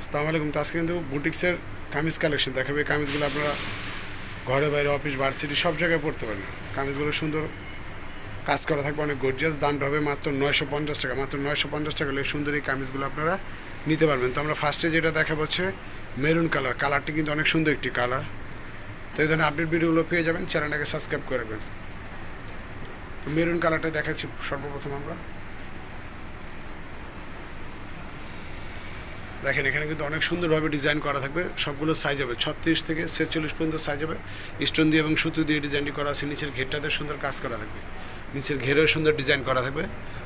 আসসালামু আলাইকুম। তো আজকে কিন্তু বুটিক্সের কামিজ কালেকশন দেখাবে। কামিজগুলো আপনারা ঘরে বাইরে অফিস ভার্সিটি সব জায়গায় পড়তে পারেন কামিজগুলো সুন্দর কাজ করা থাকবে, অনেক গর্জিয়াস দামটা হবে মাত্র নয়শো পঞ্চাশ টাকা। মাত্র নয়শো পঞ্চাশ টাকা হলে সুন্দর এই কামিজগুলো আপনারা নিতে পারবেন। তো আমরা ফার্স্টে যেটা দেখাবো হচ্ছে মেরুন কালার কালারটি কিন্তু অনেক সুন্দর একটি কালার তো এই ধরনের আপডেট ভিডিওগুলো পেয়ে যাবেন। চ্যানেলটাকে সাবস্ক্রাইব করে তো মেরুন কালারটা দেখাচ্ছি সর্বপ্রথম আমরা। দেখেন, এখানে কিন্তু অনেক সুন্দরভাবে ডিজাইন করা থাকবে। সবগুলো সাইজ হবে। ছত্রিশ থেকে ছেচল্লিশ পর্যন্ত সাইজ হবে। স্টোন দিয়ে এবং সুতো দিয়ে ডিজাইনটি করা আছে। নিচের ঘেরটাতে সুন্দর কাজ করা থাকবে। নিচের ঘেরেও সুন্দর ডিজাইন করা থাকবে।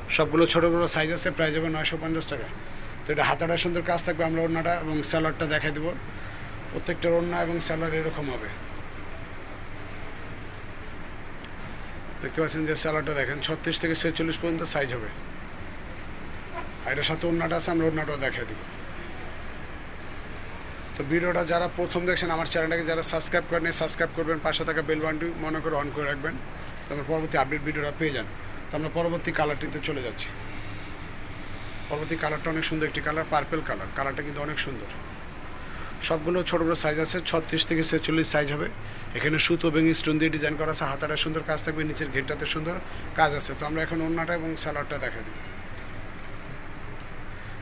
সবগুলো ছোটো, বড়ো সাইজ আছে। প্রাইস হবে নয়শো পঞ্চাশ টাকা। তো এটা হাতাটা সুন্দর কাজ থাকবে। আমরা ওড়নাটা এবং স্যালাডটা দেখাই দেবো। প্রত্যেকটা ওড়না এবং স্যালাড এরকম হবে। দেখতে পাচ্ছেন যে স্যালাডটা দেখেন, ছত্রিশ থেকে ছেচল্লিশ পর্যন্ত সাইজ হবে। আর এটার সাথে ওড়নাটা আছে। আমরা ওড়নাটাও দেখাই দেবো। তো ভিডিওটা যারা প্রথম দেখছেন, আমার চ্যানেলটাকে যারা সাবস্ক্রাইব করেন সাবস্ক্রাইব করবেন, পাশে থাকা বেল বাটনটি মনে করে অন করে রাখবেন, তো আমরা পরবর্তী আপডেট ভিডিওটা পেয়ে যান। তো আমরা পরবর্তী কালারটিতে চলে যাচ্ছি। পরবর্তী কালারটা অনেক সুন্দর, একটি কালার পার্পেল কালার কালারটা কিন্তু অনেক সুন্দর। সবগুলো ছোটো বড়ো সাইজ আছে, ছত্রিশ থেকে ছেচল্লিশ সাইজ হবে। এখানে সুতো বেঙি স্টোন দিয়ে ডিজাইন করা আছে, হাতাটা সুন্দর, কাজ থাকবে, নিচের ঘেরটাতে সুন্দর কাজ আছে। তো আমরা এখন ওড়নাটা এবং স্যালাডটা দেখা দিই।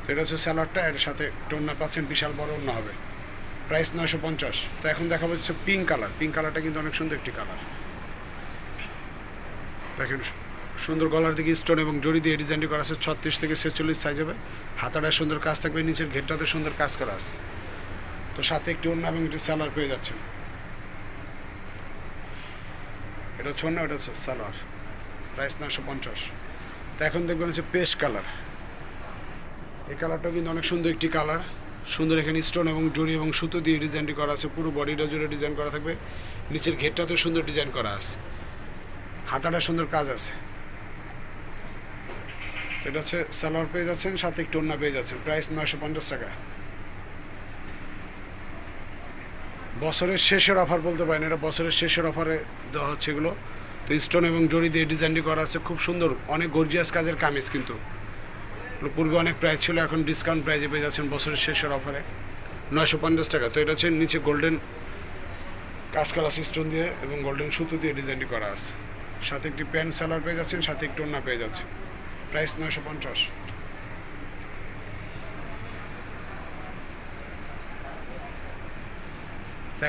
তো এটা হচ্ছে স্যালাডটা এর সাথে একটা ওড়না পাচ্ছেন, বিশাল বড় ওড়না হবে। প্রাইস নয়শো পঞ্চাশ। তো এখন দেখা হচ্ছে পিঙ্ক কালার। পিঙ্ক কালারটা কিন্তু অনেক সুন্দর একটি কালার। দেখেন, সুন্দর গলার দিকে স্টোন এবং জড়ি দিয়ে ডিজাইনটি করা আছে, ছত্রিশ থেকে ছেচল্লিশ সাইজ হবে। হাতাটা সুন্দর কাজ থাকবে, নিচের ঘেরটাতে সুন্দর কাজ করা আছে। তো সাথে একটি অন্য এবং একটি স্যালার পেয়ে যাচ্ছেন। এটা হচ্ছে অন্য এটা হচ্ছে স্যালার প্রাইস নয়শো পঞ্চাশ। তো এখন দেখবেন হচ্ছে পেস্ট কালার। এই কালারটাও কিন্তু অনেক সুন্দর একটি কালার। সুন্দর এখানে স্টোন এবং জড়ি এবং সুতো দিয়ে ডিজাইনটি করা আছে। পুরো বডিটা জুড়ে ডিজাইন করা থাকবে। নিচের ঘেরটাতেও সুন্দর ডিজাইন করা আছে। হাতাটা সুন্দর কাজ আছে। এটা হচ্ছে সালোয়ার পেয়ে যাচ্ছেন, সাথে একটু অন্য পেয়ে যাচ্ছেন। প্রাইস নয়শো পঞ্চাশ টাকা। বছরের শেষের অফার বলতে পারেন। এটা বছরের শেষের অফারে দেওয়া হচ্ছে এগুলো। তো স্টোন এবং জড়ি দিয়ে ডিজাইনটি করা আছে। খুব সুন্দর, অনেক গর্জিয়াস কাজের কামিজ কিন্তু। পূর্বে অনেক প্রাইস ছিল, এখন ডিসকাউন্ট প্রাইজে পেয়ে যাচ্ছেন বছরের শেষের অফারে নয়শো পঞ্চাশ টাকা। তো এটা হচ্ছে নিচে গোল্ডেন কাজ করা স্টোন দিয়ে এবং গোল্ডেন সুতো দিয়ে ডিজাইনটি করা আছে। সাথে একটি প্যান্ট সালার পেয়ে যাচ্ছেন, সাথে একটু ওড়না পেয়ে যাচ্ছে প্রাইস নয়শো পঞ্চাশ।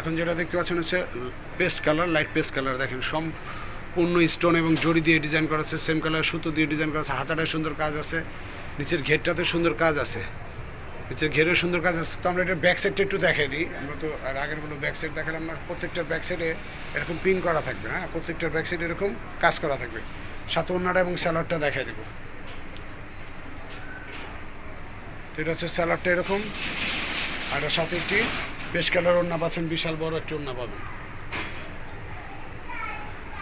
এখন যেটা দেখতে পাচ্ছেন হচ্ছে paste colour light paste colour দেখেন, সম্পূর্ণ স্টোন এবং জড়ি দিয়ে ডিজাইন করা আছে সেম কালার সুতো দিয়ে ডিজাইন করা আছে, হাতাটায় সুন্দর কাজ আছে। নিচের ঘেরটাতে সুন্দর কাজ আছে। নিচের ঘেরেও সুন্দর কাজ আছে। তো আমরা এটা ব্যাক সাইডটা একটু দেখাই দিই। আমরা তো আর আগের কোনো ব্যাক সাইড দেখালাম না। প্রত্যেকটার ব্যাক সাইডে এরকম পিন করা থাকবে হ্যাঁ? প্রত্যেকটার ব্যাক সাইডে এরকম কাজ করা থাকবে। সাথে অন্যটা এবং স্যালাডটা দেখাই দেবো। তো এটা হচ্ছে স্যালাডটা এরকম। আর সাথে একটি বেশ কালার ওড়না পাচ্ছেন, বিশাল বড় একটি ওড়না পাবেন।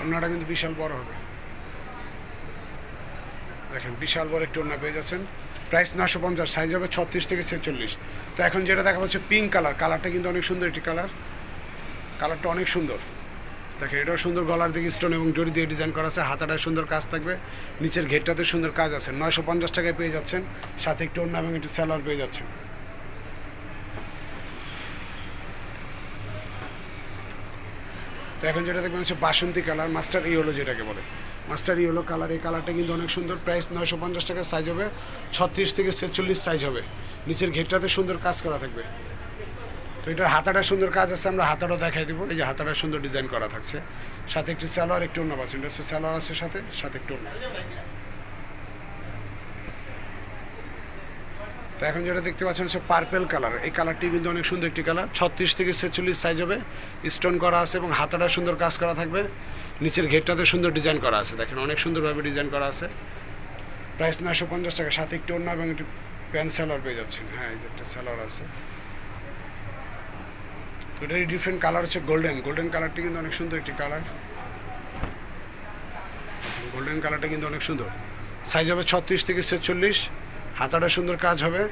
ওড়নাটা কিন্তু বিশাল বড় হবে। দেখেন, বিশাল বড় একটি ওড়না পেয়ে যাচ্ছেন। প্রাইস নশো পঞ্চাশ সাইজ হবে ছত্রিশ থেকে ছেচল্লিশ। তো এখন যেটা দেখা যাচ্ছে পিঙ্ক কালার কালারটা কিন্তু অনেক সুন্দর একটি কালার কালারটা অনেক সুন্দর। দেখেন, এটাও সুন্দর গলার দিকে স্টোন এবং জড়ি দিয়ে ডিজাইন করা আছে। হাতাটায় সুন্দর কাজ থাকবে। নিচের ঘেরটাতে সুন্দর কাজ আছে। নয়শো পঞ্চাশ টাকায় পেয়ে যাচ্ছেন। সাথে একটু অন্য এবং একটি স্যালার পেয়ে যাচ্ছেন। তো এখন যেটা দেখবেন হচ্ছে বাসন্তী কালার, মাস্টার ইয়েলো যেটাকে বলে। মাস্টার ইয়েলো কালার, এই কালারটা কিন্তু অনেক সুন্দর। প্রাইস নয়শো পঞ্চাশ টাকার সাইজ হবে, ছত্রিশ থেকে ছেচল্লিশ সাইজ হবে। নিচের ঘেরটাতে সুন্দর কাজ করা থাকবে। তো এটার হাতাটা সুন্দর কাজ আছে, আমরা হাতাটা দেখাই দেবো। এই যে হাতাটা সুন্দর ডিজাইন করা থাকছে। সাথে একটি স্যালোয়ার একটু অন্য পাচ্ছেন এটা হচ্ছে স্যালোয়ার আছে সাথে সাথে একটু অন্য। তো এখন যেটা দেখতে পাচ্ছেন হচ্ছে পার্পেল কালার এই কালারটি কিন্তু অনেক সুন্দর একটি কালার ছত্রিশ থেকে ছেচল্লিশ সাইজ হবে। স্টোন করা আছে এবং হাতাটা সুন্দর কাজ করা থাকবে। নিচের ঘেরটাতে সুন্দর ডিজাইন করা আছে। দেখেন অনেক সুন্দরভাবে ডিজাইন করা আছে। প্রাইস নয়শো পঞ্চাশ টাকা। সাথে একটু অন্য এবং একটি প্যান্ট স্যালোয়ার পেয়ে যাচ্ছেন। হ্যাঁ এই যে একটা স্যালোয়ার আছে। তো এটার ডিফারেন্ট কালার হচ্ছে গোল্ডেন গোল্ডেন কালারটি কিন্তু অনেক সুন্দর একটি কালার গোল্ডেন কালারটা কিন্তু অনেক সুন্দর। সাইজ হবে ছত্রিশ থেকে ছেচল্লিশ। হাতাটা সুন্দর কাজ হবে,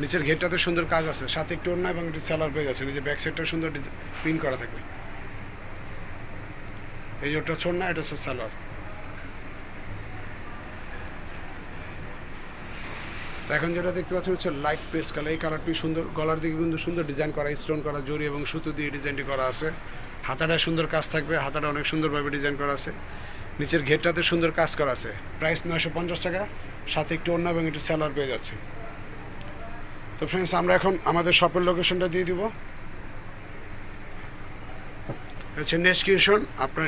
নিচের ঘেরটাতে সুন্দর কাজ আছে, সাথে একটু অন্য এবং একটি স্যালার পেয়ে যাচ্ছে নিজে ব্যাক সাইডটা সুন্দর পিন করা থাকবে। এই ওটা না এটা হচ্ছে স্যালার এখন যেটা দেখতে পাচ্ছেন হচ্ছে লাইট পেস কালার এই কালারটি সুন্দর, গলার দিকে কিন্তু সুন্দর ডিজাইন করা স্টোন করা জরি এবং সুতো দিয়ে ডিজাইনটি করা আছে। হাতাটা সুন্দর কাজ থাকবে, হাতাটা অনেক সুন্দরভাবে ডিজাইন করা আছে। নিচের ঘেরটাতে সুন্দর কাজ করা আছে। প্রাইস নয়শো পঞ্চাশ টাকা, সাথে একটু অন্য এবং একটু স্যালার পেয়ে যাচ্ছে। তো ফ্রেন্ডস আমরা এখন আমাদের শপের লোকেশনটা দিয়ে দিব। হচ্ছে নেসকিউশন আপনার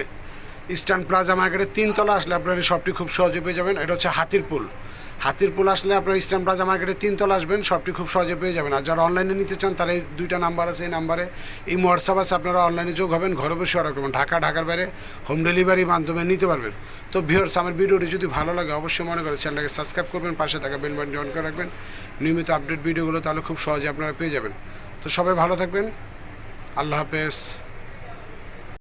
ইস্টার্ন প্লাজা মার্কেটের তিনতলা আসলে আপনার এই শপটি খুব সহজে পেয়ে যাবেন। এটা হচ্ছে হাতির পুল হাতির পুল আসলে আপনার ইস্টার্ন প্লাজা মার্কেটের তিনতলা আসবেন, সবটি খুব সহজে পেয়ে যাবেন। আর যারা অনলাইনে নিতে চান, তারা এই দুইটা নাম্বার আছে, এই নাম্বারে এই হোয়াটসঅ্যাপ আছে, আপনারা অনলাইনে যোগ হবেন, ঘরে বসে অর্ডার করবেন। ঢাকা, ঢাকার বাইরে হোম ডেলিভারি মাধ্যমে নিতে পারবেন। তো ভিউয়ার্স আমার ভিডিওটি যদি ভালো লাগে, অবশ্যই মনে করে চ্যানেলটাকে সাবস্ক্রাইব করবেন, পাশে থাকা বেল বাটন জয়েন করে রাখবেন। নিয়মিত আপডেট ভিডিওগুলো তাহলে খুব সহজে আপনারা পেয়ে যাবেন। তো সবাই ভালো থাকবেন। আল্লাহ হাফেজ।